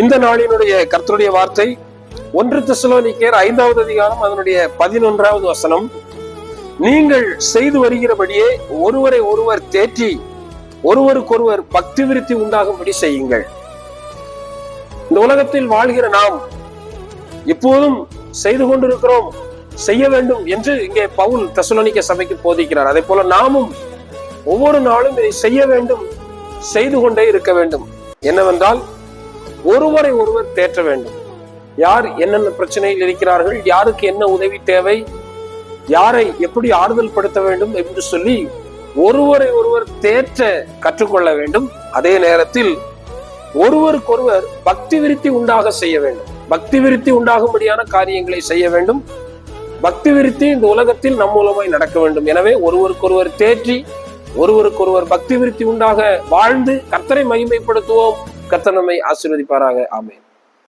இந்த நாளினுடைய கர்த்தருடைய வார்த்தை ஒன்று திசலோனிக்கேர் ஐந்தாவது அதிகாரம் அதனுடைய பதினொன்றாவது வசனம். நீங்கள் செய்து வருகிறபடியே ஒருவரை ஒருவர் தேற்றி ஒருவருக்கொருவர் பக்தி விருத்தி உண்டாகும்படி செய்யுங்கள். இந்த உலகத்தில் வாழ்கிற நாம் இப்போதும் செய்து கொண்டிருக்கிறோம் செய்ய வேண்டும் என்று இங்கே பவுல் தெசலோனிக்க சபைக்கு போதிக்கிறார். அதே போல நாமும் ஒவ்வொரு நாளும் இதை செய்ய வேண்டும் செய்து கொண்டே இருக்க வேண்டும். என்னவென்றால் ஒருவரை ஒருவர் தேற்ற வேண்டும். யார் என்னென்ன பிரச்சனையில் இருக்கிறார்கள் யாருக்கு என்ன உதவி தேவை யாரை எப்படி ஆறுதல் படுத்த வேண்டும் என்று சொல்லி ஒருவரை ஒருவர் தேற்ற கற்றுக்கொள்ள வேண்டும். அதே நேரத்தில் ஒருவருக்கொருவர் பக்தி விருத்தி உண்டாக செய்ய வேண்டும். பக்தி விருத்தி உண்டாகும்படியான காரியங்களை செய்ய வேண்டும். பக்தி விருத்தி இந்த உலகத்தில் நம் மூலமாய் நடக்க வேண்டும். எனவே ஒருவருக்கொருவர் தேற்றி ஒருவருக்கொருவர் பக்தி விருத்தி உண்டாக வாழ்ந்து கர்த்தரை மகிமைப்படுத்துவோம். கர்த்தர் நம்மை ஆசீர்வதிப்பாராக. ஆமேன்.